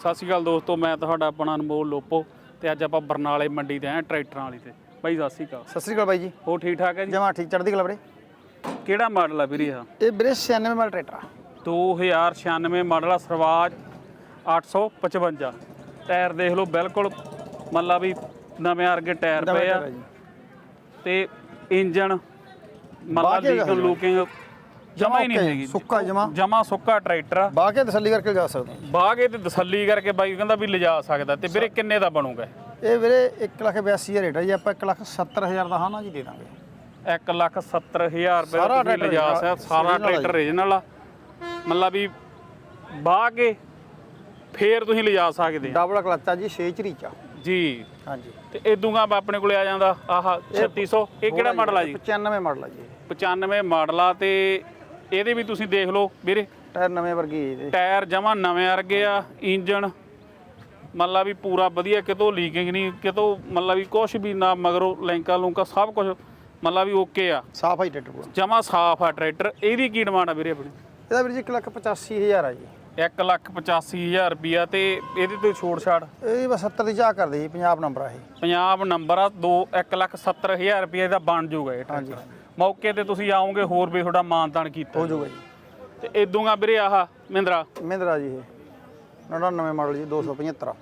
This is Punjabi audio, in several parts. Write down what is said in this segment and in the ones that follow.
ਸਤਿ ਸ਼੍ਰੀ ਅਕਾਲ ਦੋਸਤੋ ਮੈਂ ਤੁਹਾਡਾ ਆਪਣਾ ਅਨਮੋਲ ਲੋਪੋ ਤੇ ਅੱਜ ਆਪਾਂ ਬਰਨਾਲੇ ਮੰਡੀ ਤੇ ਆਏ ਟਰੈਕਟਰਾਂ ਵਾਲੀ ਤੇ। ਬਾਈ ਸਤਿ ਸ਼੍ਰੀ ਅਕਾਲ। ਸਤਿ ਸ੍ਰੀ ਅਕਾਲ ਬਾਈ ਜੀ। ਹੋਰ ਠੀਕ ਠਾਕ ਹੈ ਜੀ? ਜਮਾ ਠੀਕ ਚੜ੍ਹਦੀ ਕਲਾ ਵੀਰੇ। ਕਿਹੜਾ ਮਾਡਲ ਆ ਵੀਰੇ ਇਹ ਇਹ ਵੀਰੇ 96 ਮਾਡਲ ਟਰੈਕਟਰ ਆ। 2096 ਮਾਡਲ ਆ ਸਰਵਾਜ 855 ਟਾਇਰ ਦੇਖ ਲਓ ਬਿਲਕੁਲ ਮੰਨ ਲਾ ਵੀ ਨਵੇਂ ਵਰਗੇ ਟਾਇਰ ਪਏ ਆ। ਆ। ਤੇ ਇੰਜਨ ਮੰਨ ਲਾ ਬਾਕੀ ਹੈਗਾ। ਲੀਕਨ ਜੀ। ਲੂਕਿੰਗ ਜਮਾ ਹੀ ਨਹੀਂ ਹੈਗੀ। ਸੁੱਕਾ ਜਮਾਂ। ਜਮਾ ਸੁੱਕਾ ਟਰੈਕਟਰ ਆ। ਬਾਹ ਕੇ ਤਸੱਲੀ ਕਰਕੇ ਜਾ ਸਕਦੇ ਹੋ। ਬਾਗੇ ਤੇ ਤਸੱਲੀ ਕਰਕੇ ਬਾਈ ਕਹਿੰਦਾ ਵੀ ਲਿਜਾ ਸਕਦਾ ਤੇ ਵੀਰੇ ਕਿੰਨੇ ਦਾ ਬਣੂਗਾ? ਇਹ ਵੀਰੇ 1 ਲੱਖ 82000 ਰੇਟ ਹੈ ਜੀ ਆਪਾਂ 1 ਲੱਖ 70000 ਦਾ ਹਾਂ ਨਾ ਜੀ ਦੇ ਦਾਂਗੇ। 1 ਲੱਖ 70 ਹਜ਼ਾਰ ਰੁਪਏ ਦਾ ਤੁਸੀਂ ਲਿਜਾ ਸਕਦਾ ਸਾਰਾ ਟਰੈਕਟਰ ਰੀਜਨਲ ਆ। ਮਤਲਬ ਵੀ ਬਾਹ ਕੇ ਫੇਰ ਤੁਸੀਂ ਲਿਜਾ ਸਕਦੇ ਡਬਲ ਕਲਚ ਆ ਜੀ 6 ਚਰੀਚ ਜੀ। ਹਾਂਜੀ। ਤੇ ਇਦੂਗਾ ਆਪਣੇ ਕੋਲੇ ਆ ਜਾਂਦਾ ਆਹ 3600 ਇਹ ਕਿਹੜਾ ਮਾਡਲ ਆ ਜੀ? 95 ਮਾਡਲ ਆ ਜੀ। 95 ਮਾਡਲ ਆ ਤੇ ਇਹਦੇ ਵੀ ਤੁਸੀਂ ਦੇਖ ਲਓ ਵੀਰੇ। ਟਾਇਰ ਨਵੇਂ ਵਰਗੇ ਇਹਦੇ। ਟਾਇਰ ਜਮਾ ਨਵੇਂ ਵਰਗੇ ਆ ਇੰਜਨ ਮਤਲਬ ਵੀ ਪੂਰਾ ਵਧੀਆ ਕਿਤੋਂ ਲੀਕਿੰਗ ਨਹੀਂ ਕਿਤੋਂ ਮਤਲਬ ਵੀ ਕੁਝ ਵੀ ਨਾ ਮਗਰੋਂ ਲੈਂਕਾ ਲੂੰਕਾ ਸਭ ਕੁਝ ਮਤਲਬ ਵੀ ਓਕੇ ਆ। ਸਾਫ਼ ਹੀ ਟਰੈਕਟਰ ਪੂਰਾ ਜਮਾ ਸਾਫ਼ ਆ ਟਰੈਕਟਰ। ਇਹਦੀ ਕੀ ਡਿਮਾਂਡ ਆ ਵੀਰੇ ਆਪਣੀ? ਇਹਦਾ ਵੀਰ ਜੀ 1 ਲੱਖ 85000 ਆ ਜੀ। 1 ਲੱਖ 85000 ਰੁਪਿਆ ਤੇ ਇਹਦੇ ਤੇ ਛੋੜ ਛਾੜ? ਇਹ ਬਸ 70 ਦੀ ਚਾਹ ਕਰਦੇ ਜੀ ਪੰਜਾਬ ਨੰਬਰ ਆ ਇਹ। ਪੰਜਾਬ ਨੰਬਰ ਆ 2 1 ਲੱਖ 70000 ਰੁਪਏ ਦਾ ਬਣ ਜਾਊਗਾ ਇਹ ਟਰੈਕਟਰ। ਮੌਕੇ ਤੇ ਤੁਸੀਂ ਆਓਗੇ ਹੋਰ ਵੀ ਤੁਹਾਡਾ ਮਾਨਤਾਨ ਕੀਤਾ ਹੋ ਜਾਊਗਾ ਜੀ। ਤੇ ਇਦੂਗਾ ਵੀਰੇ ਆਹ ਮਹਿੰਦਰਾ? ਮਹਿੰਦਰਾ ਜੀ ਇਹ। 99 ਮਾਡਲ ਜੀ 275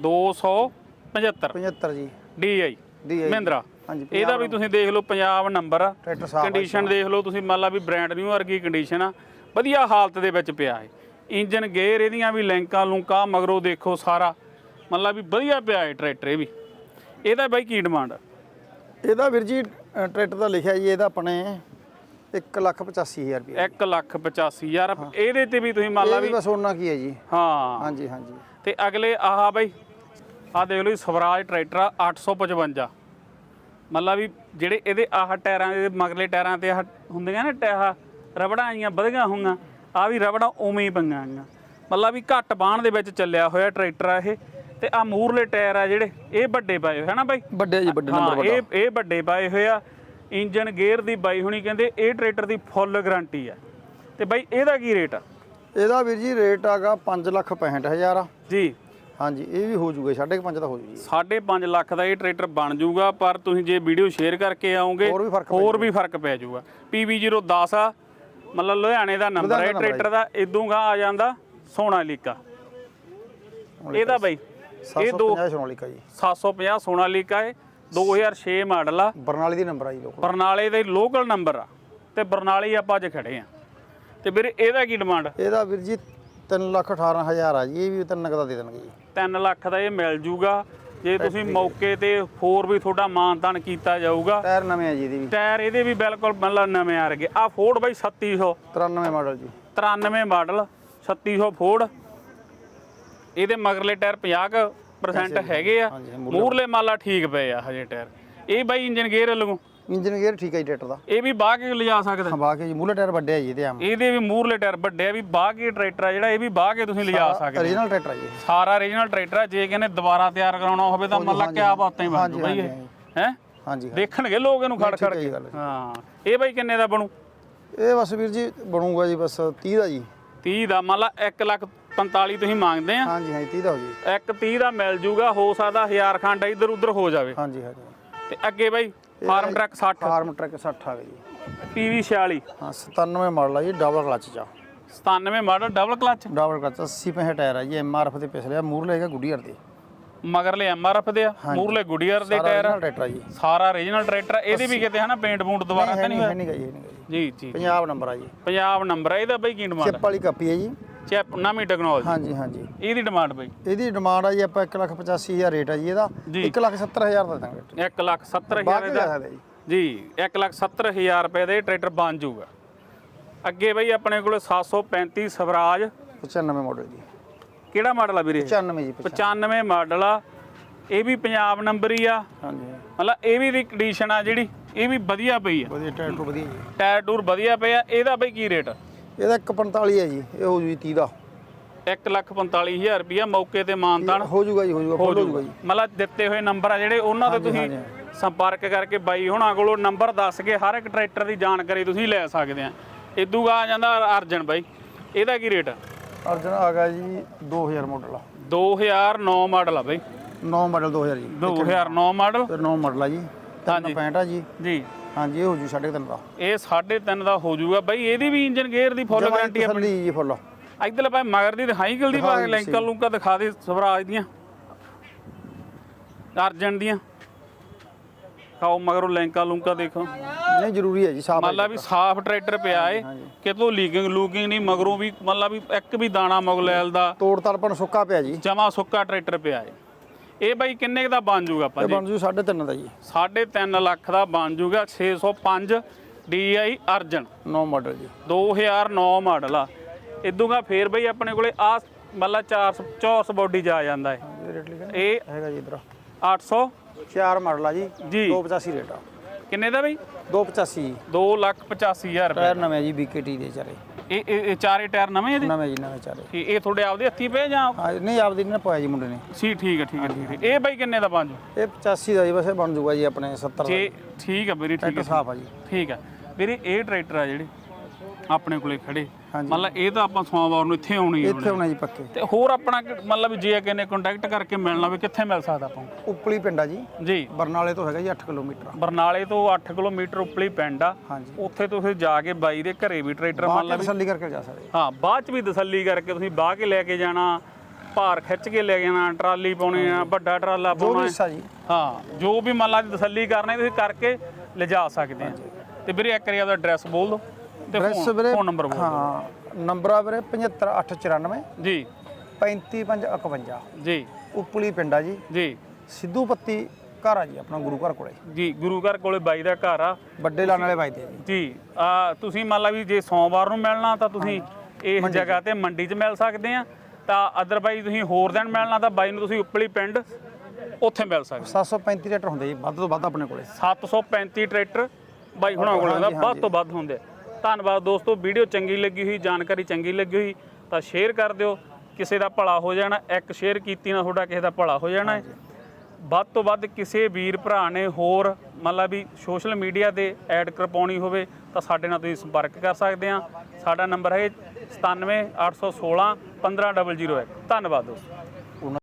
275 75 ਜੀ। DI ਦੀ ਹੈ ਜੀ। ਮਹਿੰਦਰਾ। ਹਾਂਜੀ ਇਹਦਾ ਵੀ ਤੁਸੀਂ ਦੇਖ ਲਓ ਪੰਜਾਬ ਨੰਬਰ। ਆ ਟਰੈਕਟਰ ਸਾਫ਼ ਕੰਡੀਸ਼ਨ ਦੇਖ ਲਓ ਤੁਸੀਂ ਮੰਨ ਲਾ ਵੀ ਬ੍ਰਾਂਡ ਨਿਊ ਵਰਗੀ ਕੰਡੀਸ਼ਨ ਆ। ਵਧੀਆ ਹਾਲਤ ਦੇ ਵਿੱਚ ਪਿਆ ਹੈ ਇੰਜਨ ਗੇਅਰ ਇਹਦੀਆਂ ਵੀ ਲਿੰਕਾਂ ਲੁੰਕਾਂ ਮਗਰੋਂ ਦੇਖੋ ਸਾਰਾ। ਮੰਨ ਲਾ ਵੀ ਵਧੀਆ ਪਿਆ ਹੈ ਟਰੈਕਟਰ ਇਹ ਵੀ। ਇਹਦਾ ਬਾਈ ਕੀ ਡਿਮਾਂਡ ਇਹਦਾ ਵੀਰ ਜੀ ਟਰੈਕਟਰ ਦਾ ਲਿਖਿਆ ਜੀ ਇਹਦਾ ਆਪਣੇ 1 ਲੱਖ 85000 ਰੁਪਏ 1 ਲੱਖ 85000 ਇਹਦੇ ਤੇ ਵੀ ਤੁਸੀਂ ਮੰਨ ਲਾ ਵੀ ਬਸ ਉਹਨਾਂ ਕੀ ਹੈ ਜੀ। ਹਾਂ। ਹਾਂਜੀ ਹਾਂਜੀ। ਤੇ ਅਗਲੇ ਆਹ ਬਾਈ ਆਹ ਦੇਖ ਲਓ ਜੀ ਸਵਰਾਜ ਟਰੈਕਟਰ ਆ 855 ਮਤਲਬ ਵੀ ਜਿਹੜੇ ਇਹਦੇ ਆਹ ਟਾਇਰਾਂ ਦੇ ਮਗਲੇ ਟਾਇਰਾਂ ਤੇ ਆਹ ਹੁੰਦੀਆਂ ਨਾ ਟਾਹ ਰਬੜਾਂ ਆਈਆਂ ਵਧੀਆਂ ਹੋਈਆਂ ਆ ਵੀ ਰਬੜਾਂ ਉਵੇਂ ਹੀ ਪਈਆਂ ਆਈਆਂ। ਮਤਲਬ ਵੀ ਘੱਟ ਬਾਣ ਦੇ ਵਿੱਚ ਚੱਲਿਆ ਹੋਇਆ ਟਰੈਕਟਰ ਆ ਇਹ। ਤੇ ਆ ਮੂਰਲੇ ਟਾਇਰ ਆ ਜਿਹੜੇ ਇਹ ਵੱਡੇ ਪਾਏ ਹੋਏ ਹਨਾ ਬਾਈ? ਵੱਡੇ ਜੀ ਵੱਡੇ ਹਾਂ ਇਹ ਇਹ ਵੱਡੇ ਪਾਏ ਹੋਏ ਆ। ਇੰਜਨ ਗੇਅਰ ਦੀ ਬਾਈ ਹੁਣੀ ਕਹਿੰਦੇ ਇਹ ਟਰੈਕਟਰ ਦੀ ਫੁੱਲ ਗਾਰੰਟੀ ਆ। ਤੇ ਬਾਈ ਇਹਦਾ ਕੀ ਰੇਟ ਆ? ਇਹਦਾ ਵੀਰ ਜੀ ਰੇਟ ਆਗਾ 5 ਲੱਖ 65000 ਆ। ਜੀ। ਹਾਂਜੀ ਇਹ ਵੀ ਹੋ ਜੂਗਾ 5.5 ਦਾ ਹੋ ਜੂ। ਜੀ 5.5 ਲੱਖ ਦਾ ਇਹ ਟਰੈਕਟਰ ਬਣ ਜਾਊਗਾ ਪਰ ਤੁਸੀਂ ਜੇ ਵੀਡੀਓ ਸ਼ੇਅਰ ਕਰਕੇ ਆਓਗੇ ਹੋਰ ਵੀ ਫ਼ਰਕ ਪੈ ਜਾਊਗਾ PV010 ਆ ਮਤਲਬ ਲੁਧਿਆਣੇ ਦਾ ਨੰਬਰ ਹੈ ਟਰੈਕਟਰ ਦਾ ਇਦੋਂਗਾ ਆ ਜਾਂਦਾ ਸੋਨਾਲੀਕਾ। ਇਹਦਾ ਬਾਈ ਇਹ ਦੋ 750 ਸੋਨਾਲੀਕਾ ਜੀ 750 ਸੋਨਾਲੀਕਾ ਹੈ 2006 ਮਾਡਲ ਆ। ਬਰਨਾਲੀ ਦੀ ਨੰਬਰ ਆ ਜੀ ਲੋਕ ਬਰਨਾਲੇ ਦੇ ਲੋਕਲ ਨੰਬਰ ਆ। ਤੇ ਬਰਨਾਲੇ ਹੀ ਆਪਾਂ ਅੱਜ ਖੜੇ ਆ। ਤੇ ਵੀਰੇ ਇਹਦਾ ਕੀ ਡਿਮਾਂਡ ਇਹਦਾ ਵੀਰ ਜੀ 3 ਲੱਖ 18000 ਆ ਜੀ। ਇਹ ਵੀ ਤਿੰਨ ਨਗਦਾ ਦੇ ਦੇਣਗੇ ਜੀ। 3 ਲੱਖ ਦਾ ਇਹ ਮਿਲ ਜੂਗਾ। ਜੇ ਤੁਸੀਂ ਮੌਕੇ ਤੇ ਹੋਰ ਵੀ ਤੁਹਾਡਾ ਮਾਨਤਾਨ ਕੀਤਾ ਜਾਊਗਾ। ਟਾਇਰ ਨਵੇਂ ਆ ਜੀ ਇਹਦੀ ਵੀ। ਟਾਇਰ ਇਹਦੇ ਵੀ ਬਿਲਕੁਲ ਮਤਲਬ ਨਵੇਂ ਆ ਰਗੇ ਆ ਫੋਰਡ ਬਾਈ 3700 93 ਮਾਡਲ ਜੀ। 93 ਮਾਡਲ 3600 ਫੋਰਡ ਇਹਦੇ ਮਗਰਲੇ ਟਾਇਰ 50% ਹੈਗੇ ਆ। ਮੂਰਲੇ ਮਾਲਾ ਠੀਕ ਪਏ ਆ ਹਜੇ ਟਾਇਰ। ਇਹ ਬਾਈ ਇੰਜਨ ਗੇਅਰ ਲੱਗੂ ਇੰਜਨ ਗੇਅਰ ਠੀਕ ਹੈ ਜੀ ਟਰੈਕਟਰ ਦਾ। ਇਹ ਵੀ ਬਾਹ ਕੇ ਲਿਜਾ ਸਕਦਾ? ਹਾਂ ਬਾਕੀ ਜੀ ਮੂਲੇ ਟਾਇਰ ਵੱਡੇ ਆ ਜੀ ਇਹਦੇ ਆਮ। ਇਹਦੇ ਵੀ ਮੂਰਲੇ ਟਾਇਰ ਵੱਡੇ ਆ ਵੀ ਬਾਹ ਕੇ ਟਰੈਕਟਰ ਆ ਜਿਹੜਾ ਇਹ ਵੀ ਬਾਹ ਕੇ ਤੁਸੀਂ ਲਿਜਾ ਸਕਦੇ origignal ਟਰੈਕਟਰ ਆ ਜੀ। ਸਾਰਾ ਰੀਜਨਲ ਟਰੈਕਟਰ ਆ ਜੇ ਕਹਿੰਦੇ ਦੁਬਾਰਾ ਤਿਆਰ ਕਰਾਉਣਾ ਹੋਵੇ ਤਾਂ ਮਤਲਬ ਕਿਆ ਬਾਤਾਂ ਹੀ ਬਣ ਬਾਈ ਇਹ। ਹੈ? ਹਾਂਜੀ। ਦੇਖਣਗੇ ਲੋਕ ਇਹਨੂੰ ਖੜ ਖੜ ਕੇ। ਹਾਂ। ਇਹ ਬਾਈ ਕਿੰਨੇ ਦਾ ਬਣੂ? ਇਹ ਬਸ ਵੀਰ ਜੀ ਬਣੂਗਾ ਜੀ ਬਸ 30 ਦਾ ਜੀ। 30 ਦਾ ਮੰਨ ਲਾ 1 ਲੱਖ 45 ਤੁਸੀਂ ਮੰਗਦੇ ਆ? ਹਾਂਜੀ ਹਾਂਜੀ 30 ਦਾ ਹੋ ਜੀ ਇੱਕ 30 ਦਾ ਮਿਲ ਜੂਗਾ ਹੋ ਸਕਦਾ ਹਜ਼ਾਰ ਖੰਡ ਇੱਧਰ ਉੱਧਰ ਹੋ ਜਾਵੇ। ਹਾਂਜੀ ਹਾਂਜੀ। ਤੇ ਅੱਗੇ ਬਾਈ ਫਾਰਮ ਟਰੱਕ 60 ਫਾਰਮ ਟਰੱਕ 60 ਆ ਗਈ ਜੀ। PV 46 ਹਾਂ 97 ਮਾਡਲ ਆ ਜੀ ਡਬਲ ਕਲਚ ਚ 97 model double clutch double clutch 80 ਪੈਸੇ ਟਾਇਰ ਆ ਜੀ ਐਮਆਰਐਫ ਦੇ ਪਿਛਲੇ ਆ ਮੂਰ ਲਏਗਾ ਗੁੱਡੀਅਰ ਦੇ। ਮਗਰਲੇ ਐਮਆਰਐਫ ਦੇ ਆ ਮੂਰਲੇ ਗੁਡੀਅਰ ਦੇ ਟਾਇਰ ਸਾਰਾ ਰੀਜਨਲ ਟਰੈਕਟਰ। ਇਹਦੇ ਵੀ ਕਿਤੇ ਹਨਾ ਪੇਂਟ ਪੂੰਟ ਦੁਬਾਰਾ ਤਾਂ ਨਹੀਂ ਹੋਇਆ? ਜੀ ਜੀ। ਪੰਜਾਬ ਨੰਬਰ ਆ ਜੀ। ਪੰਜਾਬ ਨੰਬਰ ਆ ਇਹਦਾ ਬਾਈ ਕੀ ਡਿਮਾਂਡ ਚਿੱਪ ਵਾਲੀ ਕਾਪੀ ਹੈ ਜੀ। ਚੈਪ ਨਵੀਂ ਟੈਕਨੋਲੋਜੀ ਹਾਂਜੀ ਹਾਂਜੀ। ਇਹਦੀ ਡਿਮਾਂਡ ਬਾਈ। ਇਹਦੀ ਡਿਮਾਂਡ ਆ ਜੀ ਆਪਾਂ 1 ਲੱਖ 85000 ਰੇਟ ਆ ਜੀ ਇਹਦਾ। ਜੀ। 1 ਲੱਖ 70000 ਦਾ ਦਾਂਗੇ 1 ਲੱਖ 70 ਹਜ਼ਾਰ ਬਾਕੀ ਦਾ ਲੈ ਸਕਦੇ ਜੀ ਜੀ 1 ਲੱਖ 70 ਹਜ਼ਾਰ ਰੁਪਏ ਦੇ ਟਰੈਕਟਰ ਬਣ ਜਾਊਗਾ। ਅੱਗੇ ਬਈ ਆਪਣੇ ਕੋਲ 735 ਸਵਰਾਜ। 95 ਮਾਡਲ ਜੀ। ਕਿਹੜਾ ਮਾਡਲ ਆ ਵੀਰੇ? 95 ਜੀ 95 ਮਾਡਲ ਆ। ਇਹ ਵੀ ਪੰਜਾਬ ਨੰਬਰ ਹੀ ਆ। ਹਾਂਜੀ। ਮਤਲਬ ਇਹ ਵੀ ਦੀ ਕੰਡੀਸ਼ਨ ਆ ਜਿਹੜੀ। ਇਹ ਵੀ ਵਧੀਆ ਪਈ ਆ। ਵਧੀਆ ਟਰੈਕਟਰ ਵਧੀਆ ਜੀ। ਟਾਇਰ ਟੂਰ ਵਧੀਆ ਪਏ ਆ। ਇਹਦਾ ਬਈ ਕੀ ਰੇਟ ਇਹਦਾ 145 ਹੈ ਜੀ ਇਹ ਹੋ ਜੂ ਜੀ 30 ਦਾ। 1 ਲੱਖ 45 ਹਜ਼ਾਰ ਰੁਪਇਆ ਮੌਕੇ ਤੇ ਮਾਨਤਾਨ ਹੋ ਜੂਗਾ ਜੀ ਹੋ ਜੂਗਾ ਹੋ ਫੁੱਲ ਹੋ ਜਾਊਗਾ ਜੂਗਾ। ਜੀ। ਮਤਲਬ ਦਿੱਤੇ ਹੋਏ ਨੰਬਰ ਆ ਜਿਹੜੇ ਉਹਨਾਂ ਤੇ ਤੁਸੀਂ ਸੰਪਰਕ ਕਰਕੇ ਬਾਈ ਹੁਣਾਂ ਕੋਲੋਂ ਨੰਬਰ ਦੱਸ ਕੇ ਹਰ ਇੱਕ ਟਰੈਕਟਰ ਦੀ ਜਾਣਕਾਰੀ ਤੁਸੀਂ ਲੈ ਸਕਦੇ ਆ। ਇਦੂਗਾ ਆ ਜਾਂਦਾ ਅਰਜਨ ਬਾਈ ਇਹਦਾ ਕੀ ਰੇਟ ਅਰਜਨ ਆ ਗਿਆ ਜੀ 2000 ਮਾਡਲ 2009 ਮਾਡਲ ਆ ਬਈ। 9 ਮਾਡਲ 2000 ਜੀ। 2009 ਮਾਡਲ। ਤੇ 9 ਮਾਡਲ ਆ ਜੀ। ਹਾਂਜੀ। 65 ਆ ਜੀ। ਜੀ। ਹਾਂਜੀ ਇਹ ਹੋ ਜੂ 3.5 ਦਾ। ਇਹ 3.5 ਦਾ ਹੋ ਜਾਊਗਾ ਬਈ ਇਹਦੀ ਵੀ ਇੰਜਨ ਗੇਅਰ ਦੀ ਫੁੱਲ ਗਾਰੰਟੀ ਆ ਤਸੱਲੀ ਜੀ ਫੁੱਲ। ਇਧਰਲੇ ਭਾਈ ਮਗਰ ਦੀ ਦਿਖਾਈ ਗਲ ਦੀ ਪਾ ਦਿਓ ਲੈਂਕਾਂ ਲੂੰਕਾਂ ਦਿਖਾ ਦੇ ਸਵਰਾਜ ਦੀਆਂ। ਅਰਜਨ ਦੀਆਂ। ਖਾਓ ਮਗਰੋਂ ਲੈਂਕਾਂ ਲੂੰਕਾਂ ਦੇਖੋ। ਨਹੀਂ ਜ਼ਰੂਰੀ ਹੈ ਜੀ ਸਾਫ਼ ਮੰਨ ਲਾ ਵੀ ਸਾਫ਼ ਟਰੈਕਟਰ ਪਿਆ ਏ ਕਿਤੋਂ ਲੀਕਿੰਗ ਲੂਕਿੰਗ ਨਹੀਂ ਮਗਰੋਂ ਵੀ ਮੰਨ ਲਾ ਵੀ ਇੱਕ ਵੀ ਦਾਣਾ ਮੁਗਲੈਲ ਦਾ ਤੋੜ ਤੜਪਣ ਸੁੱਕਾ ਪਿਆ ਜੀ। ਜਮਾ ਸੁੱਕਾ ਟਰੈਕਟਰ ਪਿਆ ਏ। ਇਹ ਬਾਈ ਕਿੰਨੇ ਦਾ ਬਣ ਜੂਗਾ ਆਪਾਂ ਇਹ ਜੀ? ਬਣ ਜੂ 3.5 ਦਾ ਜੀ। 3.5 ਲੱਖ ਦਾ ਬਣ ਜੂਗਾ 605 DI ਅਰਜਨ। 9 ਮਾਡਲ ਜੀ। 2009 ਮਾਡਲ ਆ। ਇਦੂਗਾ ਫੇਰ ਬਈ ਆਪਣੇ ਕੋਲੇ ਆ ਮੱਲਾ 400 ਚੌਰਸ ਬੋਡੀ ਜਾ ਜਾਂਦਾ ਹੈ ਇਹ ਰੇਟ ਲਿਖਿਆ ਇਹ ਹੈਗਾ ਜੀ ਇਧਰ। 800 4 ਮਾਡਲ ਆ ਜੀ। ਜੀ। 285 ਰੇਟ ਆ। ਕਿੰਨੇ ਦਾ ਬਈ? 285 2 ਲੱਖ 85000 ਰੁਪਏ ਟਾਇਰ ਨਵੇਂ ਜੀ BKT ਦੇ ਚਾਰੇ। ਇਹ ਇਹ ਚਾਰੇ ਟਾਇਰ ਨਵੇਂ ਇਹਦੇ? ਨਵੇਂ ਜੀ ਨਵੇਂ ਚਾਰੇ ਠੀਕ, ਇਹ ਤੁਹਾਡੇ ਆਪਦੇ ਹੱਥੀ ਪਏ ਜਾਂ ਹਾਂ ਨਹੀਂ ਆਪਦੀ ਨਹੀਂ ਪਾਇਆ ਜੀ ਮੁੰਡੇ ਨੇ। ਸੀ ਠੀਕ ਹੈ ਠੀਕ ਹੈ ਠੀਕ ਹੈ ਇਹ ਬਾਈ ਕਿੰਨੇ ਦਾ ਬਣ ਜੂ ਇਹ 85 ਦਾ ਜੀ ਬਸ ਇਹ ਬਣ ਜੂਗਾ ਜੀ ਆਪਣੇ 70 ਦਾ ਠੀਕ ਹੈ ਵੀਰੇ ਠੀਕ ਹੈ ਸਾਫ਼ ਆ ਜੀ। ਠੀਕ ਹੈ ਵੀਰੇ ਇਹ ਟਰੈਕਟਰ ਆ ਜਿਹੜੇ ਆਪਣੇ ਕੋਲੇ ਖੜੇ। ਮਤਲਬ ਇਹ ਤਾਂ ਆਪਾਂ ਸੋਮਵਾਰ ਨੂੰ ਇੱਥੇ ਆਉਣੀ ਹੈ ਇੱਥੇ ਹੋਣਾ ਜੀ ਪੱਕੇ। ਤੇ ਹੋਰ ਆਪਣਾ ਕਿ- ਮਤਲਬ ਵੀ ਜੇ ਕਿਸੇ ਨੇ ਕੰਟੈਕਟ ਕਰਕੇ ਮਿਲਣਾ ਵੀ ਕਿੱਥੇ ਮਿਲ ਸਕਦਾ ਆਪਾਂ ਨੂੰ? ਉਪਲੀ ਪਿੰਡ ਆ ਜੀ। ਜੀ। ਬਰਨਾਲੇ ਤੋਂ ਹੈਗਾ ਜੀ 8 ਕਿਲੋਮੀਟਰ। ਬਰਨਾਲੇ ਤੋਂ 8 ਕਿਲੋਮੀਟਰ ਉੱਪਲੀ ਪਿੰਡ ਆ। ਹਾਂਜੀ। ਉੱਥੇ ਤੁਸੀਂ ਜਾ ਕੇ ਬਾਈ ਦੇ ਘਰੇ ਵੀ ਟਰੈਕਟਰ ਮੰਨ ਬਾਹਰ ਤਸੱਲੀ ਕਰਕੇ ਜਾ ਸਕਦੇ। ਹਾਂ ਬਾਅਦ ਚ ਵੀ ਤਸੱਲੀ ਕਰਕੇ ਤੁਸੀਂ ਬਾਹ ਕੇ ਲੈ ਕੇ ਜਾਣਾ ਭਾਰ ਖਿੱਚ ਕੇ ਲੈ ਕੇ ਜਾਣਾ ਟਰਾਲੀ ਪਾਉਣੀ ਆ ਵੱਡਾ ਟਰਾਲਾ ਜੋ ਵੀ ਪਾਉਣਾ। ਹਿੱਸਾ ਜੀ। ਹਾਂ ਜੋ ਵੀ ਮੰਨ ਲਾ ਦੀ ਤਸੱਲੀ ਕਰਨੀ ਤੁਸੀਂ ਕਰਕੇ ਲਿਜਾ ਸਕਦੇ ਆ। ਤੇ ਵੀਰੇ ਇੱਕ ਵਾਰੀ ਆਪਦਾ ਐਡਰੈਸ ਬੋਲ ਦਿਓ। ਤੇ ਐਡਰੈਸ ਵੀਰੇ ਫੋਨ ਨੰਬਰ ਬੋਲ ਦਿਓ। ਹਾਂ ਨੰਬਰ ਆ ਵੀਰੇ 75894 ਜੀ। 35551 ਜੀ। ਉਪਲੀ ਪਿੰਡ ਆ ਜੀ। ਜੀ। ਸਿੱਧੂ ਪੱਤੀ ਘਰ ਆ ਜੀ ਆਪਣਾ ਗੁਰੂ ਘਰ ਕੋਲੇ। ਜੀ ਗੁਰੂ ਘਰ ਕੋਲੇ ਬਾਈ ਦਾ ਘਰ ਆ। ਵੱਡੇ ਲਾਣ ਵਾਲੇ ਵੱਜਦੇ ਆ ਜੀ। ਜੀ ਆ ਤੁਸੀਂ ਮੰਨ ਲਾ ਵੀ ਜੇ ਸੋਮਵਾਰ ਨੂੰ ਮਿਲਣਾ ਤਾਂ ਤੁਸੀਂ ਇਸ ਜਗ੍ਹਾ ਤੇ ਮੰਡੀ 'ਚ ਮਿਲ ਸਕਦੇ ਆ। ਤਾਂ ਅਦਰਵਾਈਜ਼ ਤੁਸੀਂ ਹੋਰ ਦਿਨ ਮਿਲਣਾ ਤਾਂ ਬਾਈ ਨੂੰ ਤੁਸੀਂ ਉੱਪਲੀ ਪਿੰਡ ਉੱਥੇ ਮਿਲ ਸਕਦੇ। 735 ਲੀਟਰ ਹੁੰਦੇ ਜੀ ਵੱਧ ਤੋਂ ਵੱਧ ਆਪਣੇ ਕੋਲੇ। 735 ਟਰੈਕਟਰ ਬਾਈ ਹੁਣਾਂ ਕੋਲ ਹੁੰਦਾ ਵੱਧ ਤੋਂ ਵੱਧ ਹੁੰਦੇ ਆ। ਧੰਨਵਾਦ ਦੋਸਤੋ। ਵੀਡੀਓ ਚੰਗੀ ਲੱਗੀ ਹੋਈ ਜਾਣਕਾਰੀ ਚੰਗੀ ਲੱਗੀ ਹੋਈ ਤਾਂ ਸ਼ੇਅਰ ਕਰ ਦਿਓ। ਕਿਸੇ ਦਾ ਭਲਾ ਹੋ ਜਾਣਾ ਇੱਕ ਸ਼ੇਅਰ ਕੀਤੀ ਨਾ ਤੁਹਾਡਾ ਕਿਸੇ ਦਾ ਭਲਾ ਹੋ ਜਾਣਾ। ਹੈ ਵੱਧ ਤੋਂ ਵੱਧ ਕਿਸੇ ਵੀਰ ਭਰਾ ਨੇ ਹੋਰ ਮਤਲਬ ਵੀ ਸੋਸ਼ਲ ਮੀਡੀਆ ਤੇ ਐਡ ਕਰਵਾਉਣੀ ਹੋਵੇ ਤਾਂ ਸਾਡੇ ਨਾਲ ਤੁਸੀਂ ਸੰਪਰਕ ਕਰ ਸਕਦੇ ਆ। ਸਾਡਾ ਨੰਬਰ ਹੈ 97816 15001 ਧੰਨਵਾਦ ਦੋਸਤੋ।